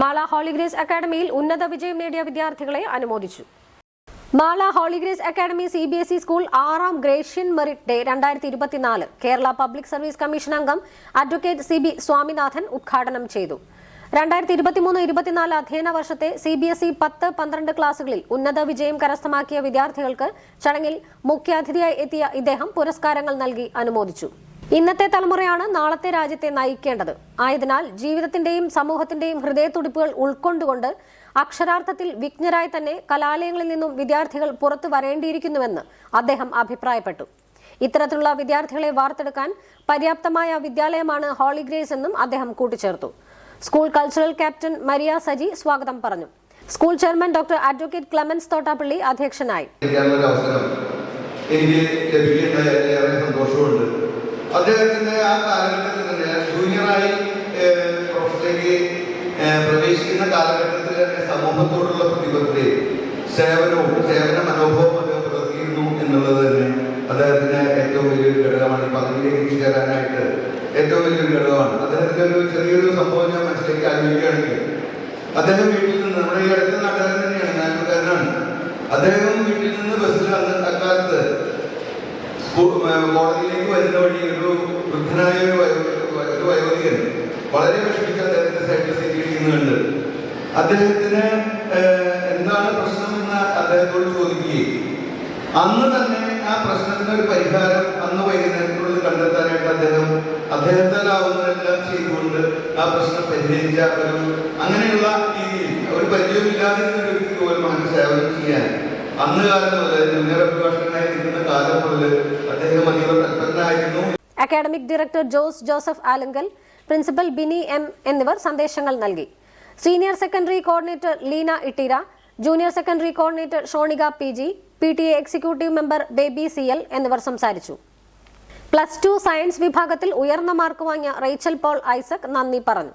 മാള ഹോളിഗ്രേസ് അക്കാദമിയിൽ ഉന്നത വിജയം നേടിയ വിദ്യാർത്ഥികളെ അനുമോദിച്ചു. Mala Holy Grace academy C B S E school ആറാം ഗ്രേഷ്യൻ മെറിറ്റ് ഡേ രണ്ടായിരത്തി ഇരുപത്തിനാല് കേരള പബ്ലിക് സർവീസ് കമ്മീഷൻ അംഗം അഡ്വക്കേറ്റ് സി ബി സ്വാമിനാഥൻ ഉദ്ഘാടനം ചെയ്തു. രണ്ടായിരത്തി ഇരുപത്തിമൂന്ന് ഇരുപത്തിനാല് അധ്യയന വർഷത്തെ സി ബി എസ് ഇ പത്ത് പന്ത്രണ്ട് ക്ലാസുകളിൽ ഉന്നത വിജയം കരസ്ഥമാക്കിയ വിദ്യാർത്ഥികൾക്ക് ചടങ്ങിൽ മുഖ്യാതിഥിയായി എത്തിയ ഇദ്ദേഹം പുരസ്കാരങ്ങൾ നൽകി അനുമോദിച്ചു. ഇന്നത്തെ തലമുറയാണ് നാളത്തെ രാജ്യത്തെ നയിക്കേണ്ടത്. ആയതിനാൽ ജീവിതത്തിന്റെയും സമൂഹത്തിന്റെയും ഹൃദയത്തുടിപ്പുകൾ ഉൾക്കൊണ്ടുകൊണ്ട് അക്ഷരാർത്ഥത്തിൽ വിജ്ഞരായി തന്നെ കലാലയങ്ങളിൽ നിന്നും വിദ്യാർത്ഥികൾ പുറത്തു വരേണ്ടിയിരിക്കുന്നുവെന്ന് അദ്ദേഹം അഭിപ്രായപ്പെട്ടു. ഇത്തരത്തിലുള്ള വിദ്യാർത്ഥികളെ വാർത്തെടുക്കാൻ പര്യാപ്തമായ വിദ്യാലയമാണ് ഹോളിഗ്രേസ് എന്നും അദ്ദേഹം കൂട്ടിച്ചേർത്തു. School cultural captain Maria Saji സ്വാഗതം പറഞ്ഞു. School chairman doctor advocate Clemens Thottappally അധ്യക്ഷനായി. എനിക്ക് ലഭിക്കുന്നതിൽ ഏറെ സന്തോഷമുണ്ട്. അദ്ദേഹത്തിന്റെ ആ കാലഘട്ടത്തിൽ തന്നെ ജൂനിയറായി പ്രൊഫഷനിലേക്ക് പ്രവേശിക്കുന്ന കാലഘട്ടത്തിൽ തന്നെ സമൂഹത്തോടുള്ള പ്രതിബദ്ധതയും സേവനവും സേവന മനോഭാവം അദ്ദേഹം പുലർത്തിയിരുന്നു എന്നുള്ളത് തന്നെ അദ്ദേഹത്തിന് ഏറ്റവും വലിയൊരു ഘടകമാണ്. ഈ പദവിയിലേക്ക് എത്തിച്ചേരാനായിട്ട് ഏറ്റവും വലിയൊരു ഘടകമാണ്. അദ്ദേഹത്തിന്റെ ഒരു ചെറിയൊരു സംഭവം ഞാൻ മനസ്സിലേക്ക് ആലോചിക്കുകയാണെങ്കിൽ അദ്ദേഹം വീട്ടിൽ നിന്ന് നമ്മുടെ ഈ അടുത്ത നാട്ടുകാരൻ തന്നെയാണ് നാട്ടുകാരനാണ്. അദ്ദേഹം വീട്ടിൽ നിന്ന് ബസ്സിൽ അന്ന് കോടതിയിലേക്ക് വരുന്ന വഴി ഒരു വൃദ്ധനായ ഒരു വയോ- ഒരു വയോധികൻ വളരെ വിഷമിച്ച് അദ്ദേഹത്തിന്റെ സൈഡിൽ സ്വീകരിക്കുന്നുണ്ട് അദ്ദേഹത്തിന് എന്താണ് പ്രശ്നമെന്ന് അദ്ദേഹത്തോട് ചോദിക്കുകയും അന്ന് തന്നെ ആ പ്രശ്നത്തിന് ഒരു പരിഹാരം അന്ന് വൈകുന്നേരത്തിനുള്ളിൽ കണ്ടെത്താനായിട്ട് അദ്ദേഹം അദ്ദേഹത്താലാവുന്നതെല്ലാം ചെയ്തുകൊണ്ട് ആ പ്രശ്നം പരിഹരിച്ച ഒരു അങ്ങനെയുള്ള രീതിയിൽ ഒരു പരിചയമില്ലാതിരുന്ന ഒരു വ്യക്തിക്ക് പോലും അങ്ങനെ സേവനം ചെയ്യാൻ. അന്ന് കാലം മുതൽ ജൂനിയർ അഭിഭാഷകനായി നിൽക്കുന്ന കാലം മുതൽ academic director Jose Joseph Alangal principal Bini M എന്നിവർ സന്ദേശങ്ങൾ നൽകി. Senior secondary coordinator Leena Ittira junior secondary coordinator Shonika P G P T A executive member Baby C L എന്നിവർ സംസാരിച്ചു. പ്ലസ് ടു സയൻസ് വിഭാഗത്തിൽ ഉയർന്ന മാർക്ക് വാങ്ങിയ Rachel Paul Isaac നന്ദി പറഞ്ഞു.